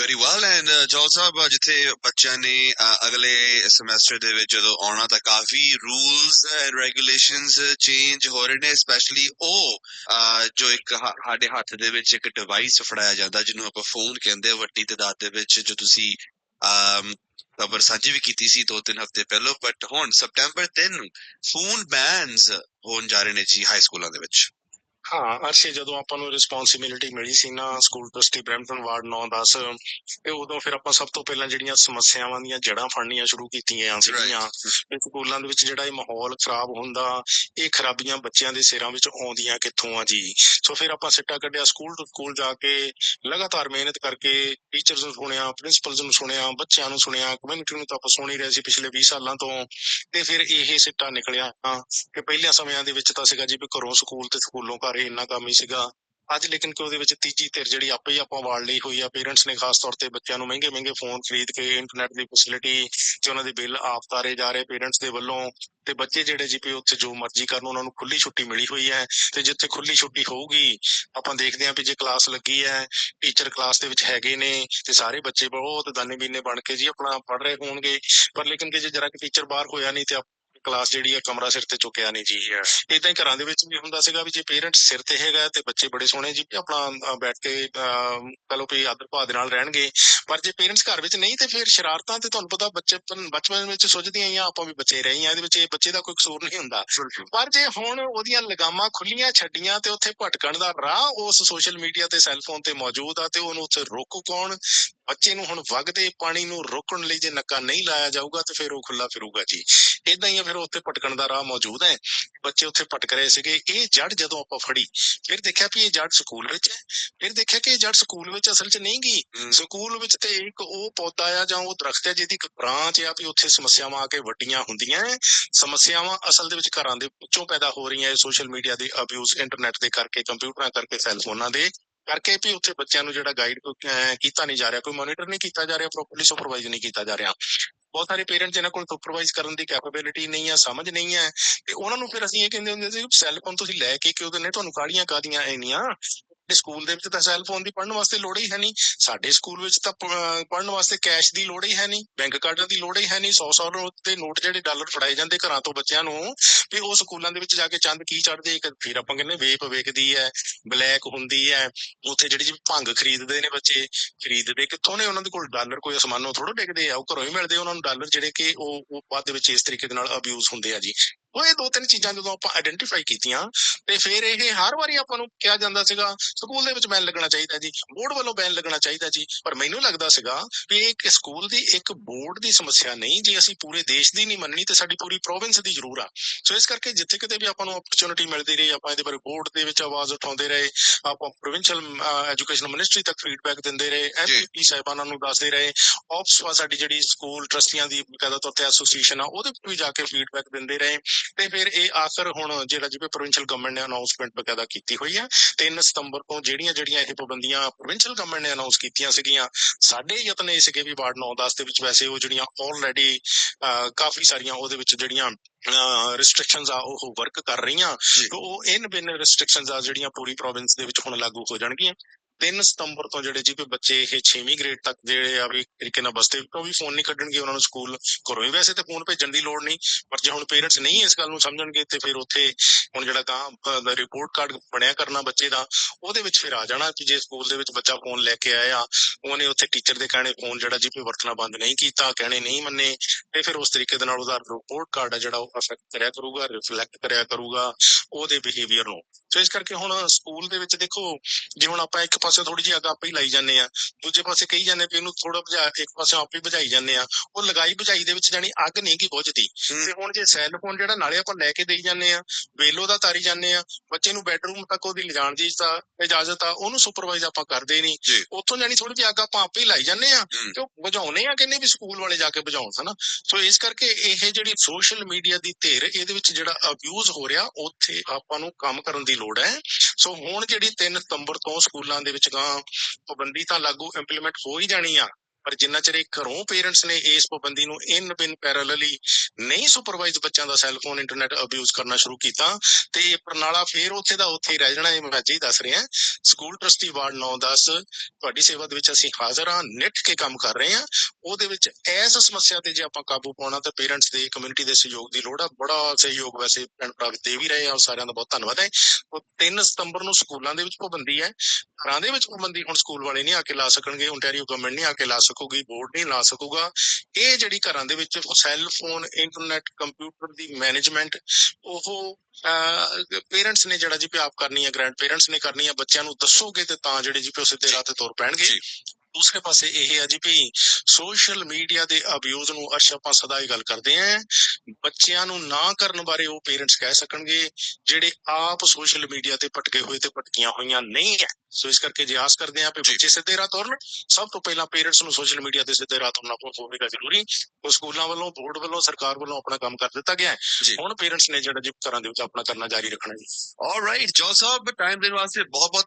Very well and ਜੋਲ ਸਾਹਿਬ ਜਿੱਥੇ ਬੱਚਿਆਂ ਨੇ ਅਗਲੇ ਸਮੈਸਟਰ ਦੇ ਵਿੱਚ ਜਦੋਂ ਆਉਣਾ ਤਾਂ ਕਾਫੀ ਰੂਲਸ ਐਂਡ ਰੈਗੂਲੇਸ਼ਨਸ ਚੇਂਜ ਹੋ ਰਹੇ ਨੇ ਸਪੈਸ਼ਲੀ ਉਹ ਜੋ ਇੱਕ ਸਾਡੇ ਹੱਥ ਦੇ ਵਿੱਚ ਇੱਕ ਡਿਵਾਈਸ ਫੜਾਇਆ ਜਾਂਦਾ, ਜਿਹਨੂੰ ਆਪਾਂ ਫੋਨ ਕਹਿੰਦੇ ਵੱਡੀ ਤਾਦਾਦ ਦੇ ਵਿੱਚ, ਜੋ ਤੁਸੀਂ ਖਬਰ ਸਾਂਝੀ ਵੀ ਕੀਤੀ ਸੀ ਦੋ ਤਿੰਨ ਹਫ਼ਤੇ ਪਹਿਲਾਂ ਬਟ ਹੁਣ ਸਪਟੈਂਬਰ 3 ਫੋਨ ਬੈਨਸ ਹੋਣ ਜਾ ਰਹੇ ਨੇ ਜੀ ਹਾਈ ਸਕੂਲਾਂ ਦੇ ਵਿੱਚ। ਹਾਂ ਅਰਸ਼ੇ ਜਦੋਂ ਆਪਾਂ ਨੂੰ ਰਿਸਪੌਂਸਿਬਿਲਿਟੀ ਮਿਲੀ ਸੀ ਨਾ ਸਕੂਲ ਟਰਸਟੀ ਬ੍ਰੈਂਪਟਨ ਵਾਰਡ 9-10 ਤੇ ਉਦੋਂ ਫਿਰ ਆਪਾਂ ਸਭ ਤੋਂ ਪਹਿਲਾਂ ਜਿਹੜੀਆਂ ਸਮੱਸਿਆਵਾਂ ਦੀਆਂ ਜੜ੍ਹਾਂ ਫੜਨੀਆਂ ਸ਼ੁਰੂ ਕੀਤੀਆਂ ਸੀਗੀਆਂ। ਤੇ ਸਕੂਲਾਂ ਦੇ ਵਿੱਚ ਜਿਹੜਾ ਇਹ ਮਾਹੌਲ ਖਰਾਬ ਹੁੰਦਾ ਇਹ ਖਰਾਬੀਆਂ ਬੱਚਿਆਂ ਦੇ ਸਿਰਾਂ ਵਿੱਚ ਆਉਂਦੀਆਂ ਕਿੱਥੋਂ ਆ ਜੀ? ਸੋ ਫਿਰ ਆਪਾਂ ਸਿੱਟਾ ਕੱਢਿਆ ਸਕੂਲ ਟੂ ਸਕੂਲ ਜਾ ਕੇ ਲਗਾਤਾਰ ਮਿਹਨਤ ਕਰਕੇ ਟੀਚਰਸ ਨੂੰ ਸੁਣਿਆ ਪ੍ਰਿੰਸੀਪਲਸ ਨੂੰ ਸੁਣਿਆ ਬੱਚਿਆਂ ਨੂੰ ਸੁਣਿਆ ਕਮਿਊਨਿਟੀ ਨੂੰ ਤਾਂ ਆਪਾਂ ਸੁਣ ਹੀ ਰਹੇ ਸੀ ਪਿਛਲੇ 20 ਸਾਲਾਂ ਤੋਂ। ਤੇ ਫਿਰ ਇਹ ਸਿੱਟਾ ਨਿਕਲਿਆ ਕਿ ਪਹਿਲਿਆਂ ਸਮਿਆਂ ਦੇ ਵਿੱਚ ਤਾਂ ਸੀਗਾ ਜੀ ਵੀ ਘਰੋਂ ਸਕੂਲ ਤੇ ਸਕੂਲੋਂ ਘਰ ਇੰਨਾ ਕੰਮ ਹੀ ਸੀਗਾ। ਅੱਜ ਲੇਕਿਨ ਕਿ ਉਹਦੇ ਵਿੱਚ ਤੀਜੀ ਧਿਰ ਜਿਹੜੀ ਆਪੇ ਹੀ ਆਪਾਂ ਵਾੜ ਲਈ ਹੋਈ ਆ ਪੇਰੈਂਟਸ ਨੇ ਖਾਸ ਤੌਰ ਤੇ ਬੱਚਿਆਂ ਨੂੰ ਮਹਿੰਗੇ ਮਹਿੰਗੇ ਫੋਨ ਖਰੀਦ ਕੇ ਇੰਟਰਨੈਟ ਦੀ ਫੈਸਿਲਿਟੀ ਤੇ ਉਹਨਾਂ ਦੇ ਬਿੱਲ ਆਪ ਤਾਰੇ ਜਾ ਰਹੇ ਪੇਰੈਂਟਸ ਦੇ ਵੱਲੋਂ ਤੇ ਬੱਚੇ ਜਿਹੜੇ ਜੀ ਵੀ ਉੱਥੇ ਜੋ ਮਰਜ਼ੀ ਕਰਨ, ਉਹਨਾਂ ਨੂੰ ਖੁੱਲੀ ਛੁੱਟੀ ਮਿਲੀ ਹੋਈ ਹੈ ਤੇ ਜਿੱਥੇ ਖੁੱਲੀ ਛੁੱਟੀ ਹੋਊਗੀ, ਆਪਾਂ ਦੇਖਦੇ ਹਾਂ ਵੀ ਜੇ ਕਲਾਸ ਲੱਗੀ ਹੈ ਟੀਚਰ ਕਲਾਸ ਦੇ ਵਿੱਚ ਹੈਗੇ ਨੇ ਤੇ ਸਾਰੇ ਬੱਚੇ ਬਹੁਤ ਦਾਨੇ ਬੀਨੇ ਬਣ ਕੇ ਜੀ ਆਪਣਾ ਪੜ ਰਹੇ ਹੋਣਗੇ। ਪਰ ਲੇਕਿਨ ਕਿ ਜੇ ਜਰਾ ਕਿ ਟੀਚਰ ਬਾਹਰ ਹੋਇਆ ਨਹੀਂ ਤੇ ਕਲਾਸ ਜਿਹੜੀ ਆ ਕਮਰਾ ਸਿਰ ਤੇ ਚੁੱਕਿਆ ਨਹੀਂ ਜੀ। ਇਦਾਂ ਹੀ ਘਰਾਂ ਦੇ ਵਿੱਚ ਵੀ ਹੁੰਦਾ ਸੀਗਾ ਵੀ ਜੇ ਪੇਰੈਂਟਸ ਸਿਰ ਤੇ ਹੈਗਾ ਤੇ ਬੱਚੇ ਬੜੇ ਸੋਹਣੇ ਜੀ ਆਪਣਾ ਬੈਠ ਕੇ ਅਹ, ਕਹ ਲਓ ਵੀ ਆਦਰ ਭਾਅ ਦੇ ਨਾਲ ਰਹਿਣਗੇ। ਪਰ ਜੇ ਪੇਰੈਂਟਸ ਘਰ ਵਿੱਚ ਨਹੀਂ ਤੇ ਫਿਰ ਸ਼ਰਾਰਤਾਂ ਤੇ ਤੁਹਾਨੂੰ ਪਤਾ ਬੱਚੇ ਬਚਪਨ ਵਿੱਚ ਸੁਝਦੀਆਂ ਹੀ ਆ ਆਪਾਂ ਵੀ ਬੱਚੇ ਰਹੇ ਹਾਂ ਇਹਦੇ ਵਿੱਚ ਇਹ ਬੱਚੇ ਦਾ ਕੋਈ ਕਸੂਰ ਨਹੀਂ ਹੁੰਦਾ। ਪਰ ਜੇ ਹੁਣ ਉਹਦੀਆਂ ਲਗਾਮਾਂ ਖੁੱਲੀਆਂ ਛੱਡੀਆਂ ਤੇ ਉੱਥੇ ਭਟਕਣ ਦਾ ਰਾਹ ਉਸ ਸੋਸ਼ਲ ਮੀਡੀਆ ਤੇ ਸੈੱਲਫੋਨ ਤੇ ਮੌਜੂਦ ਆ ਤੇ ਉਹਨੂੰ ਉੱਥੇ ਰੋਕੂ ਕੌਣ? ਬੱਚੇ ਨੂੰ ਹੁਣ ਵਗਦੇ ਪਾਣੀ ਨੂੰ ਰੋਕਣ ਲਈ ਜੇ ਨੱਕਾ ਨਹੀਂ ਲਾਇਆ ਜਾਊਗਾ ਤੇ ਫਿਰ ਉਹ ਖੁੱਲਾ ਫਿਰੂਗਾ ਜੀ। ਇਦਾਂ ਹੀ ਆ ਫਿਰ ਉੱਥੇ ਭਟਕਣ ਦਾ ਰਾਹ ਮੌਜੂਦ ਹੈ। ਬੱਚੇ ਉੱਥੇ ਭਟਕ ਰਹੇ ਸੀਗੇ। ਇਹ ਜੜ ਜਦੋਂ ਆਪਾਂ ਫੜੀ ਫਿਰ ਦੇਖਿਆ ਵੀ ਇਹ ਜੜ ਸਕੂਲ ਵਿੱਚ ਹੈ। ਫਿਰ ਦੇਖਿਆ ਕਿ ਇਹ ਜੜ ਸਕੂਲ ਵਿੱਚ ਅਸਲ 'ਚ ਨਹੀਂ ਗਈ। ਸਕੂਲ ਵਿੱਚ ਤੇ ਇੱਕ ਉਹ ਪੌਦਾ ਆ ਜਾਂ ਉਹ ਦਰਖਤ ਹੈ ਜਿਹਦੀ ਇੱਕ ਬ੍ਰਾਂਚ ਆ ਵੀ ਉੱਥੇ ਸਮੱਸਿਆਵਾਂ ਆ ਕੇ ਵੱਡੀਆਂ ਹੁੰਦੀਆਂ ਹੈ। ਸਮੱਸਿਆਵਾਂ ਅਸਲ ਦੇ ਵਿੱਚ ਘਰਾਂ ਦੇ ਵਿੱਚੋਂ ਪੈਦਾ ਹੋ ਰਹੀਆਂ ਇਹ ਸੋਸ਼ਲ ਮੀਡੀਆ ਦੇ ਅਬਿਊਜ਼ ਇੰਟਰਨੈਟ ਦੇ ਕਰਕੇ ਕੰਪਿਊਟਰਾਂ ਕਰਕੇ ਸੈੱਲ ਫੋਨਾਂ ਦੇ ਕਰਕੇ ਵੀ ਉੱਥੇ ਬੱਚਿਆਂ ਨੂੰ ਜਿਹੜਾ ਗਾਈਡ ਕੀਤਾ ਨਹੀਂ ਜਾ ਰਿਹਾ, ਕੋਈ ਮੋਨੀਟਰ ਨਹੀਂ ਕੀਤਾ ਜਾ ਰਿਹਾ ਪ੍ਰੋਪਰਲੀ ਸੁਪਰਵਾਈਜ਼ ਨਹੀਂ ਕੀਤਾ ਜਾ ਰਿਹਾ। ਬਹੁਤ ਸਾਰੇ ਪੇਰੈਂਟਸ ਇਹਨਾਂ ਕੋਲ ਸੁਪਰਵਾਈਜ਼ ਕਰਨ ਦੀ ਕੈਪੇਬਿਲਿਟੀ ਨਹੀਂ ਹੈ ਸਮਝ ਨਹੀਂ ਹੈ ਤੇ ਉਹਨਾਂ ਨੂੰ ਫਿਰ ਅਸੀਂ ਇਹ ਕਹਿੰਦੇ ਹੁੰਦੇ ਸੀ ਸੈੱਲ ਫੋਨ ਤੁਸੀਂ ਲੈ ਕੇ ਕਿਉਂ ਦਿੰਦੇ? ਤੁਹਾਨੂੰ ਕਾਹਲੀਆਂ ਕਾਦੀਆਂ ਇੰਨੀਆਂ ਤੇ ਸਕੂਲ ਦੇ ਵਿੱਚ ਤਾਂ ਸੈੱਲ ਫੋਨ ਦੀ ਪੜ੍ਹਨ ਵਾਸਤੇ ਲੋੜ ਹੀ ਹੈ ਨਹੀਂ। ਸਾਡੇ ਸਕੂਲ ਵਿੱਚ ਤਾਂ ਪ- ਵਾਸਤੇ ਕੈਸ਼ ਦੀ ਲੋੜ ਹੀ ਹੈ ਨਹੀਂ। ਬੈਂਕ ਕਾਰਡਾਂ ਦੀ ਲੋੜ ਹੀ ਹੈ ਨਹੀਂ। 100 100 ਦੇ ਨੋਟ ਜਿਹੜੇ ਡਾਲਰ ਫੜਾਏ ਜਾਂਦੇ ਘਰਾਂ ਤੋਂ ਬੱਚਿਆਂ ਨੂੰ, ਵੀ ਉਹ ਸਕੂਲਾਂ ਦੇ ਵਿੱਚ ਜਾ ਕੇ ਚੰਦ ਕੀ ਚੜਦੇ ਇੱਕ, ਫਿਰ ਆਪਾਂ ਕਹਿੰਦੇ ਵੇਪ ਵੇਖਦੀ ਹੈ ਬਲੈਕ ਹੁੰਦੀ ਹੈ, ਉੱਥੇ ਜਿਹੜੀ ਜੀ ਭੰਗ ਖਰੀਦਦੇ ਨੇ ਬੱਚੇ, ਖਰੀਦਦੇ ਕਿੱਥੋਂ ਨੇ ਉਹਨਾਂ ਦੇ ਕੋਲ? ਡਾਲਰ ਕੋਈ ਅਸਮਾਨੋਂ ਥੋੜਾ ਡਿੱਗਦੇ ਆ, ਉਹ ਘਰੋਂ ਹੀ ਮਿਲਦੇ ਉਹਨਾਂ ਨੂੰ। ਡਾਲਰ ਜਿਹੜੇ ਕਿ ਉਹ ਉਹ ਬਾਅਦ ਦੇ ਵਿੱਚ ਇਸ ਤਰੀਕੇ ਦੇ ਨਾਲ ਅਬਿਊਜ਼ ਹੁੰਦੇ ਆ ਜੀ। ਉਹ ਇਹ ਦੋ ਤਿੰਨ ਚੀਜ਼ਾਂ ਜਦੋਂ ਆਪਾਂ ਆਇਡੈਂਟੀਫਾਈ ਕੀਤੀਆਂ ਤੇ ਫਿਰ ਇਹ ਹਰ ਵਾਰੀ ਆਪਾਂ ਨੂੰ ਕਿਹਾ ਜਾਂਦਾ ਸੀਗਾ ਸਕੂਲ ਦੇ ਵਿੱਚ ਬੈਨ ਲੱਗਣਾ ਚਾਹੀਦਾ ਜੀ ਬੋਰਡ ਵੱਲੋਂ ਬੈਨ ਲੱਗਣਾ ਚਾਹੀਦਾ ਜੀ। ਪਰ ਮੈਨੂੰ ਲੱਗਦਾ ਸੀਗਾ ਵੀ ਇਹ ਇੱਕ ਸਕੂਲ ਦੀ ਇੱਕ ਬੋਰਡ ਦੀ ਸਮੱਸਿਆ ਨਹੀਂ ਜੇ ਅਸੀਂ ਪੂਰੇ ਦੇਸ਼ ਦੀ ਨਹੀਂ ਮੰਨਣੀ ਤੇ ਸਾਡੀ ਪੂਰੀ ਪ੍ਰੋਵਿੰਸ ਦੀ ਜ਼ਰੂਰ ਆ। ਸੋ ਇਸ ਕਰਕੇ ਜਿੱਥੇ ਕਿਤੇ ਵੀ ਆਪਾਂ ਨੂੰ ਓਪਰਚੁਨਿਟੀ ਮਿਲਦੀ ਰਹੀ ਆਪਾਂ ਇਹਦੇ ਬਾਰੇ ਬੋਰਡ ਦੇ ਵਿੱਚ ਆਵਾਜ਼ ਉਠਾਉਂਦੇ ਰਹੇ ਆਪਾਂ ਪ੍ਰੋਵਿੰਸ਼ੀਅਲ ਐਜੂਕੇਸ਼ਨ ਮਿਨਿਸਟਰੀ ਤੱਕ ਫੀਡਬੈਕ ਦਿੰਦੇ ਰਹੇ ਐਮਪੀ ਸਾਹਿਬਾਨਾਂ ਨੂੰ ਦੱਸਦੇ ਰਹੇ ਆਪਸ ਸਾਡੀ ਜਿਹੜੀ ਸਕੂਲ ਟਰਸਟੀਆਂ ਦੀ ਬਕਾਇਦਾ ਤੌਰ ਤੇ ਐਸੋਸੀਏਸ਼ਨ ਆ ਉਹਦੇ ਵੀ ਜਾ ਕੇ ਫੀਡਬੈਕ ਦਿੰਦੇ ਰਹੇ। ਤੇ ਫਿਰ ਇਹ ਆਖਰ ਹੁਣ ਜਿਹੜਾ ਜਿਵੇਂ ਪ੍ਰੋਵਿੰਸ਼ੀਅਲ ਗਵਰਨਮੈਂਟ ਨੇ ਅਨਾਉਂਸਮੈਂਟ ਬਕਾਇਦਾ ਕੀਤੀ ਹੋਈ ਹੈ 3 ਸਤੰਬਰ ਤੋਂ ਜਿਹੜੀਆਂ ਜਿਹੜੀਆਂ ਇਹ ਪਾਬੰਦੀਆਂ ਪ੍ਰੋਵਿੰਸ਼ੀਅਲ ਗਵਰਨਮੈਂਟ ਨੇ ਅਨਾਉਂਸ ਕੀਤੀਆਂ ਸੀਗੀਆਂ ਸਾਡੇ ਯਤਨ ਇਹ ਸੀਗੇ ਵੀ ਵਾਰਡ 9-10 ਦੇ ਵਿੱਚ ਵੈਸੇ ਉਹ ਜਿਹੜੀਆਂ ਆਲਰੇਡੀ ਕਾਫੀ ਸਾਰੀਆਂ ਉਹਦੇ ਵਿੱਚ ਜਿਹੜੀਆਂ ਰਿਸਟ੍ਰਿਕਸ਼ਨਸ ਆ ਉਹ ਵਰਕ ਕਰ ਰਹੀਆਂ। ਉਹ ਇਨ ਬਿਨ ਰਿਸਟ੍ਰਿਕਸ਼ਨਸ ਆ ਜਿਹੜੀਆਂ ਪੂਰੀ ਪ੍ਰੋਵਿੰਸ ਦੇ ਵਿੱਚ ਹੁਣ ਲਾਗੂ ਹੋ ਜਾਣਗੀਆਂ। 3 ਸਤੰਬਰ ਤੋਂ ਜਿਹੜੇ ਜੀ ਵੀ ਬੱਚੇ ਇਹ 6ਵੀਂ ਗ੍ਰੇਡ ਤੱਕ ਜਿਹੜੇ ਆ ਵੀ ਤਰੀਕੇ ਨਾਲ ਬਸਤੇ ਤੋਂ ਵੀ ਫੋਨ ਨਹੀਂ ਕੱਢਣਗੇ, ਉਹਨਾਂ ਨੂੰ ਸਕੂਲ ਘਰੋਂ ਹੀ ਵੈਸੇ ਤੇ ਫੋਨ ਭੇਜਣ ਦੀ ਲੋੜ ਨਹੀਂ, ਪਰ ਜੇ ਹੁਣ ਪੇਰੈਂਟਸ ਨਹੀਂ ਇਸ ਗੱਲ ਨੂੰ ਸਮਝਣਗੇ ਤੇ ਫਿਰ ਉੱਥੇ ਹੁਣ ਜਿਹੜਾ ਕਾਂ ਰਿਪੋਰਟ ਕਾਰਡ ਬਣਿਆ ਕਰਨਾ ਬੱਚੇ ਦਾ, ਉਹਦੇ ਵਿੱਚ ਫਿਰ ਆ ਜਾਣਾ ਕਿ ਜੇ ਸਕੂਲ ਦੇ ਵਿੱਚ ਬੱਚਾ ਫੋਨ ਲੈ ਕੇ ਆਇਆ, ਉਹਨੇ ਉੱਥੇ ਟੀਚਰ ਦੇ ਕਹਿਣੇ ਫੋਨ ਜਿਹੜਾ ਜੀ ਵੀ ਵਰਤਣਾ ਬੰਦ ਨਹੀਂ ਕੀਤਾ, ਕਹਿਣੇ ਨਹੀਂ ਮੰਨੇ, ਤੇ ਫਿਰ ਉਸ ਤਰੀਕੇ ਦੇ ਨਾਲ ਉਹਦਾ ਰਿਪੋਰਟ ਕਾਰਡ ਆ ਜਿਹੜਾ ਉਹ ਅਫੈਕਟ ਕਰਿਆ ਕਰੂਗਾ ਰਿਫਲੈਕਟ ਕਰਿਆ ਕਰੂਗਾ, ਉਹਦੇ ਬਿਹੇਵੀਅਰ ਨੂੰ। ਸੋ ਇਸ ਕਰਕੇ ਹੁਣ ਸਕੂਲ ਦੇ ਵਿੱਚ ਦੇਖੋ ਜੇ ਹੁਣ ਆਪਾਂ ਇੱਕ ਪਾਸੇ ਥੋੜੀ ਜਿਹੀ ਅੱਗ ਆਪੇ ਹੀ ਲਾਈ ਜਾਂਦੇ ਆ ਦੂਜੇ ਪਾਸੇ ਕਹੀ ਜਾਂਦੇ ਵੀ ਇਹਨੂੰ ਥੋੜਾ ਬੁਝਾ ਇੱਕ ਪਾਸੇ ਆਪੇ ਬੁਝਾਈ ਜਾਂਦੇ ਆ ਉਹ ਲਗਾਈ ਬੁਝਾਈ ਦੇ ਵਿੱਚ ਜਾਨੀ ਅੱਗ ਨਹੀਂ ਕੀ ਬੁਝਦੀ। ਤੇ ਹੁਣ ਜੇ ਸੈੱਲ ਫੋਨ ਜਿਹੜਾ ਨਾਲੇ ਆਪਾਂ ਲੈ ਕੇ ਦੇਈ ਜਾਂਦੇ ਆ ਵੇਲੋ ਦਾ ਤਾਰੀ ਜਾਂਦੇ ਆ ਬੱਚੇ ਨੂੰ ਬੈਡਰੂਮ ਤੱਕ ਉਹਦੀ ਲਿਜਾਣ ਦੀ ਇਜਾਜ਼ਤ ਆ ਉਹਨੂੰ ਸੁਪਰਵਾਈਜ਼ ਆਪਾਂ ਕਰਦੇ ਨਹੀਂ। ਉੱਥੋਂ ਜਾਨੀ ਥੋੜੀ ਜਿਹੀ ਅੱਗ ਆਪਾਂ ਆਪੇ ਹੀ ਲਾਈ ਜਾਂਦੇ ਆ। ਤੇ ਉਹ ਬੁਝਾਉਣੇ ਆ ਕਹਿੰਦੇ ਵੀ ਸਕੂਲ ਵਾਲੇ ਜਾ ਕੇ ਬੁਝਾਉਣ ਹਨਾ ਸੋ ਇਸ ਕਰਕੇ ਇਹ ਜਿਹੜੀ ਸੋਸ਼ਲ ਮੀਡੀਆ ਦੀ ਧਿਰ ਇਹਦੇ ਵਿੱਚ ਜਿਹੜਾ ਅਬਿਊਜ਼ ਹੋ ਰਿਹਾ ਉੱਥੇ ਆਪਾਂ ਨੂੰ ਕੰਮ ਕਰਨ ਦੀ ਲੋੜ ਹੈ। ਸੋ ਹੁਣ ਜਿਹੜੀ 3 ਸਤੰਬਰ ਤੋਂ ਸਕੂਲਾਂ ਦੇ ਵਿੱਚ ਗਾਂ ਪਾਬੰਦੀ ਤਾਂ ਲਾਗੂ ਇੰਪਲੀਮੈਂਟ ਹੋ ਹੀ ਜਾਣੀ ਆ। ਪਰ ਜਿੰਨਾ ਚਿਰ ਇਹ ਘਰੋਂ ਪੇਰੈਂਟਸ ਨੇ ਇਸ ਪਾਬੰਦੀ ਨੂੰ ਇਨ ਬਿਨ ਪੈਰਲਲੀ ਨਹੀਂ ਸੁਪਰਵਾਈਜ਼ ਬੱਚਿਆਂ ਦਾ ਸੈੱਲਫੋਨ ਇੰਟਰਨੈਟ ਅਬਿਊਜ਼ ਕਰਨਾ ਸ਼ੁਰੂ ਕੀਤਾ ਤੇ ਇਹ ਪ੍ਰਣਾਲਾ ਫੇਰ ਉੱਥੇ ਦਾ ਉੱਥੇ ਹੀ ਰਹਿ ਜਾਣਾ ਇਹ ਮੈਂ ਅੱਜ ਹੀ ਦੱਸ ਰਿਹਾ। ਸਕੂਲ ਟਰਸਟੀ ਵਾਰਡ 910 ਤੁਹਾਡੀ ਸੇਵਾ ਦੇ ਵਿੱਚ ਅਸੀਂ ਹਾਜ਼ਰ ਹਾਂ, ਨਿੱਠ ਕੇ ਕੰਮ ਕਰ ਰਹੇ ਹਾਂ। ਉਹਦੇ ਵਿੱਚ ਇਸ ਸਮੱਸਿਆ ਤੇ ਜੇ ਆਪਾਂ ਕਾਬੂ ਪਾਉਣਾ ਤਾਂ ਪੇਰੈਂਟਸ ਦੇ ਕਮਿਊਨਿਟੀ ਦੇ ਸਹਿਯੋਗ ਦੀ ਲੋੜ ਆ। ਬੜਾ ਸਹਿਯੋਗ ਵੈਸੇ ਭੈਣ ਭਰਾ ਦੇ ਵੀ ਰਹੇ ਆ ਸਾਰਿਆਂ ਦਾ ਬਹੁਤ ਧੰਨਵਾਦ ਹੈ। ਉਹ 3 ਸਤੰਬਰ ਨੂੰ ਸਕੂਲਾਂ ਦੇ ਵਿੱਚ ਪਾਬੰਦੀ ਹੈ। ਘਰਾਂ ਦੇ ਵਿੱਚ ਪਾਬੰਦੀ, ਹੁਣ ਸਕੂਲ ਵਾਲੇ ਨਹੀਂ ਆ ਕੇ ਲਾ ਸਕਣਗੇ ਓਨਟਾਰੀਓ ਗਵਰਨਮੈਂਟ ਨਹੀਂ ਆ ਕੇ ਲਾ ਸਕੂਗੀ, ਬੋਰਡ ਨਹੀਂ ਲਾ ਸਕੂਗਾ। ਇਹ ਜਿਹੜੀ ਘਰਾਂ ਦੇ ਵਿੱਚ ਸੈੱਲ ਫੋਨ ਇੰਟਰਨੈਟ ਕੰਪਿਊਟਰ ਦੀ ਮੈਨੇਜਮੈਂਟ ਉਹ ਪੇਰੈਂਟਸ ਨੇ ਜਿਹੜਾ ਜੀ ਪਿ ਆਪ ਕਰਨੀ ਹੈ ਗ੍ਰੈਂਡ ਪੇਰੈਂਟਸ ਨੇ ਕਰਨੀ ਹੈ ਬੱਚਿਆਂ ਨੂੰ ਦੱਸੋਗੇ ਤੇ ਤਾਂ ਜਿਹੜੇ ਜੀ ਪਿ ਉਹ ਸਿੱਧੇ ਰਾਹ ਤੇ ਤੁਰ ਪੈਣਗੇ। ਦੂਸਰੇ ਪਾਸੇ ਇਹ ਹੈ ਜੀ ਵੀ ਸੋਸ਼ਲ ਮੀਡੀਆ ਦੇ ਅਬਿਊਜ਼ ਨੂੰ ਅਰਸ਼ ਆਪਾਂ ਸਦਾ ਹੀ ਗੱਲ ਕਰਦੇ ਆਂ ਬੱਚਿਆਂ ਨੂੰ ਨਾ ਕਰਨ ਬਾਰੇ ਉਹ ਪੇਰੈਂਟਸ ਕਹਿ ਸਕਣਗੇ ਜਿਹੜੇ ਆਪ ਸੋਸ਼ਲ ਮੀਡੀਆ ਤੇ ਭਟਕੇ ਹੋਏ ਤੇ ਭਟਕੀਆਂ ਹੋਈਆਂ ਨਹੀਂ ਹੈ। ਸੋ ਇਸ ਕਰਕੇ ਜੇ ਆਸ ਕਰਦੇ ਆਂ ਕਿ। ਬੱਚੇ ਸਿੱਧੇ ਰਾਹ ਤੁਰਨ ਸਭ ਤੋਂ ਪਹਿਲਾਂ ਪੇਰੈਂਟਸ ਨੂੰ ਸੋਸ਼ਲ ਮੀਡੀਆ ਤੇ ਸਿੱਧੇ ਰਾਹ ਤੁਰਨਾ ਹੋਵੇਗਾ ਜ਼ਰੂਰੀ ਉਹ ਸਕੂਲਾਂ ਵੱਲੋਂ ਬੋਰਡ ਵੱਲੋਂ ਸਰਕਾਰ ਵੱਲੋਂ ਆਪਣਾ ਕੰਮ ਕਰ ਦਿੱਤਾ ਗਿਆ ਹੈ। ਹੁਣ ਪੇਰੈਂਟਸ ਨੇ ਜਿਹੜਾ ਜੀ ਘਰਾਂ ਦੇ ਵਿੱਚ ਆਪਣਾ ਕਰਨਾ ਜਾਰੀ ਰੱਖਣਾ ਜੀ ਆਲਰਾਈਟ ਜੋ ਸਾਹਿਬ ਟਾਈਮ ਦੇਣ ਵਾਸਤੇ ਬਹੁਤ ਬਹੁਤ